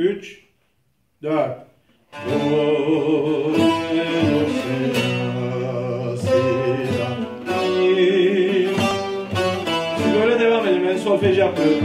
3, 4. Do, Böyle devam edelim. Yani solfej yapıyorum.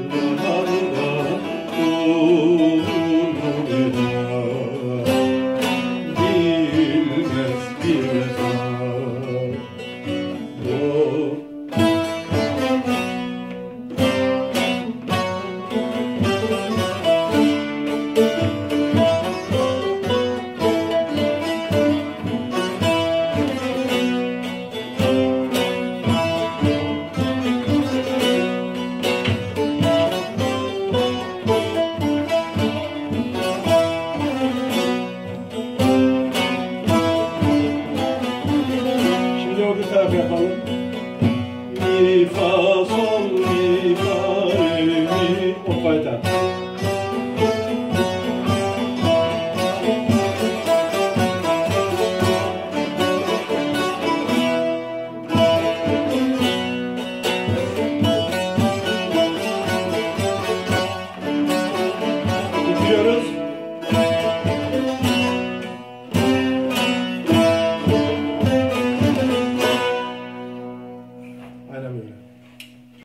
taraf yapalım. Mi fa sol mi fa re mi o fayda. Gidiyoruz.